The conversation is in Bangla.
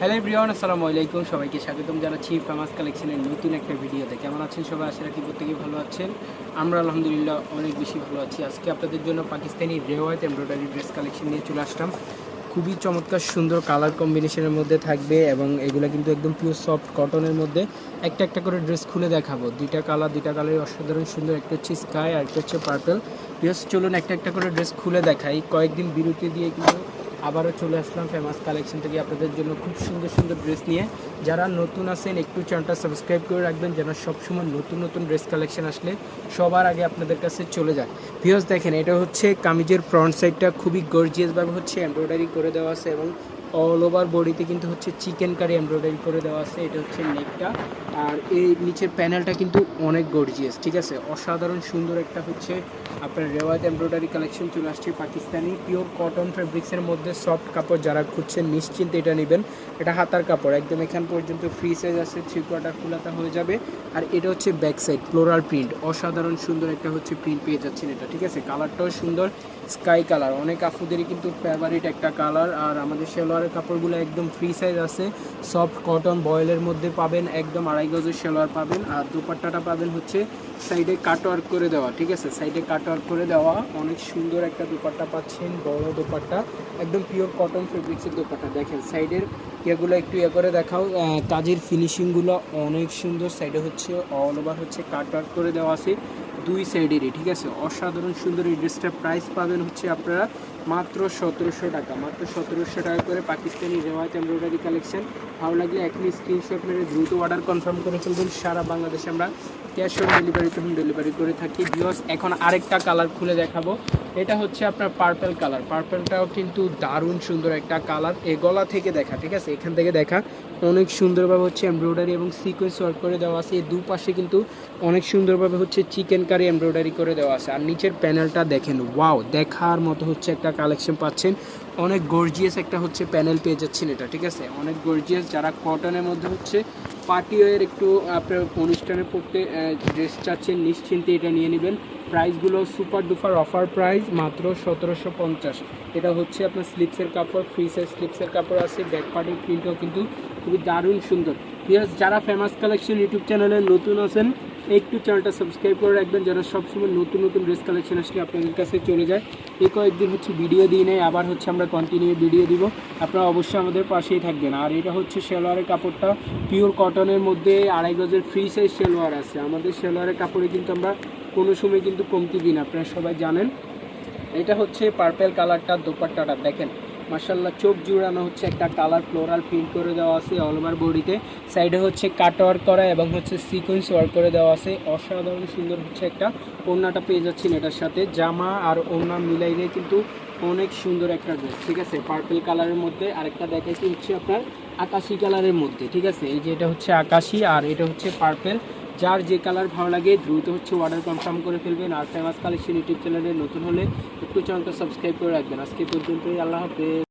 হ্যালো ব্রিয়ান আসসালামু আলাইকুম। সবাইকে স্বাগতম জানাচ্ছি ফেমাস কালেকশনের নতুন একটা ভিডিওতে। কেমন আছেন সবাই? আশা রাখি প্রত্যেকেই ভালো আছেন। আমরা আলহামদুলিল্লাহ অনেক বেশি ভালো আছি। আজকে আপনাদের জন্য পাকিস্তানি রেওয়ায়ত এমব্রয়ডারি ড্রেস কালেকশন নিয়ে চলে আসলাম। খুবই চমৎকার, সুন্দর কালার কম্বিনেশনের মধ্যে থাকবে এবং এগুলো কিন্তু একদম পিওর সফট কটনের মধ্যে একটা একটা করে ড্রেস খুলে দেখাবো। দুইটা কালার, দুইটা কালারই অসাধারণ সুন্দর, একটা হচ্ছে স্কাই আর একটা হচ্ছে পার্পল পিওস চলুন একটা একটা করে ড্রেস খুলে দেখাই। কয়েকদিন বিরতি দিয়ে কিন্তু আবারও চলে আসলাম ফেমাস কালেকশন থেকে আপনাদের জন্য খুব সুন্দর সুন্দর ড্রেস নিয়ে। যারা নতুন আছেন, একটু চ্যানেলটা সাবস্ক্রাইব করে রাখবেন যেন সবসময় নতুন নতুন ড্রেস কালেকশন আসলে সবার আগে আপনাদের কাছে চলে যায়। ভিওস দেখেন, এটা হচ্ছে কামিজের ফ্রন্ট সাইডটা খুবই গর্জিয়াসভাবে হচ্ছে এমব্রয়ডারি করে দেওয়া আছে এবং অল ওভার বডিতে কিন্তু হচ্ছে চিকেন কারি এমব্রয়ডারি করে দেওয়া আছে, এটা হচ্ছে নেকটা আর এই নিচের প্যানেলটা কিন্তু অনেক গর্জিয়াস ঠিক আছে? অসাধারণ সুন্দর একটা হচ্ছে আপনার রেওয়াত এমব্রয়ডারি কালেকশন চলে আসছে পাকিস্তানি পিওর কটন ফেব্রিক্সের মধ্যে সফট কাপড় যারা খুঁজছেন, নিশ্চিন্তে এটা নেবেন। এটা হাতার কাপড়, একদম এখান পর্যন্ত ফ্রি সাইজ আছে থ্রি কোয়ার্টার ফুলাতা হয়ে যাবে। আর এটা হচ্ছে ব্যাক সাইড ফ্লোরাল প্রিন্ট অসাধারণ সুন্দর একটা হচ্ছে প্রিন্ট পেয়ে যাচ্ছেন এটা, ঠিক আছে? কালারটাও সুন্দর স্কাই কালার অনেক আপুদেরই কিন্তু ফেভারিট একটা কালার আর আমাদের সেলোয়ারের কাপড়গুলো একদম ফ্রি সাইজ আছে। সফট কটন বয়েলের মধ্যে পাবেন, একদম আড়াই গজের সালোয়ার পাবেন। আর দুপাট্টাটা পাবেন হচ্ছে সাইডে কাট ওয়ার্ক করে দেওয়া, ঠিক আছে? সাইডে কাট ওয়ার্ক করে দেওয়া, অনেক সুন্দর একটা দুপাট্টা পাচ্ছেন, বড় দুপাট্টা। একদম পিওর কটন ফেব্রিক্সের দুপাট্টা, দেখেন। সাইডের ইয়েগুলো একটু ইয়ে করে দেখাও। কাজের ফিনিশিংগুলো অনেক সুন্দর। সাইডে হচ্ছে অল ওভার হচ্ছে কাট ওয়ার্ক করে দেওয়া আছে দুই সাইডেরই ঠিক আছে? অসাধারণ সুন্দর এই ড্রেসটার প্রাইস পাবেন হচ্ছে আপনারা মাত্র সতেরোশো টাকা। মাত্র সতেরোশো টাকা করে পাকিস্তানি রেওয়াজ এমব্রয়ডারি কালেকশন ভালো লাগলে এখনই স্ক্রিনশট মেরে দ্রুত অর্ডার কনফার্ম করে ফেলবেন। সারা বাংলাদেশে আমরা cash on delivery home delivery করে থাকি। বিকজ এখন আরেকটা কালার খুলে দেখাবো। এটা হচ্ছে আপনার পার্পেল কালার পার্পেলটাও কিন্তু দারুণ সুন্দর একটা কালার এ গলা থেকে দেখা, ঠিক আছে? এখান থেকে দেখা। অনেক সুন্দরভাবে হচ্ছে এমব্রয়ডারি এবং সিকোয়েন্স ওয়ার্ক করে দেওয়া আছে। এই দুপাশে কিন্তু অনেক সুন্দরভাবে হচ্ছে চিকেন কারি এমব্রয়ডারি করে দেওয়া আছে। আর নিচের প্যানেলটা দেখেন ওয়াও দেখার মতো হচ্ছে একটা কালেকশন পাচ্ছেন। অনেক গর্জিয়াস একটা হচ্ছে প্যানেল পেয়ে যাচ্ছেন এটা, ঠিক আছে? অনেক গর্জিয়াস যারা কটনের মধ্যে হচ্ছে পার্টি ওয়ার একটু আপনার অনুষ্ঠানে পড়তে ড্রেস চাচ্ছেন, নিশ্চিন্তে এটা নিয়ে নেবেন। প্রাইসগুলো সুপার ডুপার অফার প্রাইস মাত্র সতেরোশো পঞ্চাশ। এটা হচ্ছে আপনার স্লিপসের কাপড় ফ্রি সাইজ স্লিপসের কাপড় আছে ব্যাক পার্টের প্রিন্টও কিন্তু খুবই দারুণ সুন্দর। প্লাস যারা ফেমাস কালেকশন ইউটিউব চ্যানেলে নতুন আছেন, একটু চ্যানেলটা সাবস্ক্রাইব করে রাখবেন যারা সবসময় নতুন নতুন ড্রেস কালেকশন আসলে আপনাদের কাছে চলে যায়। এই কয়েকদিন হচ্ছে ভিডিও দিই নেই, আবার হচ্ছে আমরা কন্টিনিউ ভিডিও দিব। আপনারা অবশ্যই আমাদের পাশেই থাকবেন। আর এটা হচ্ছে সেলোয়ারের কাপড়টা পিওর কটনের মধ্যে আড়াই গজের ফ্রি সাইজ সেলোয়ার আছে। আমাদের সেলোয়ারের কাপড়ে কিন্তু আমরা কোনো সময় কিন্তু কমতি দিন, আপনারা সবাই জানেন। এটা হচ্ছে পার্পেল কালারটা দোপাট্টাটা, দেখেন। মার্শাল্লাহ চোখ জুড়ানো হচ্ছে একটা কালার ফ্লোরাল প্রিন্ট করে দেওয়া আছে অল ওভার বডিতে। সাইডে হচ্ছে কাট ওয়ার্ক করা এবং হচ্ছে সিকোয়েন্স ওয়ার্ক করে দেওয়া আছে। অসাধারণ সুন্দর হচ্ছে একটা ওড়নাটা পেয়ে যাচ্ছেন এটার সাথে। জামা আর ওড়না মিলাইলে কিন্তু অনেক সুন্দর একটা ড্রেস ঠিক আছে? পার্পেল কালারের মধ্যে আরেকটা দেখাইছি হচ্ছে আপনার আকাশি কালারের মধ্যে, ঠিক আছে? এই যে এটা হচ্ছে আকাশি আর এটা হচ্ছে পার্পেল যার যে কালার ভালো লাগে দ্রুত হচ্ছে অর্ডার কনফার্ম করে ফেলবেন। আর ফেমাস কালেকশন ইউটিউব চ্যানেলে নতুন হলে একটু চ্যানেলটা সাবস্ক্রাইব করে রাখবেন। আজকে পর্যন্তই, আল্লাহ হাফেজ।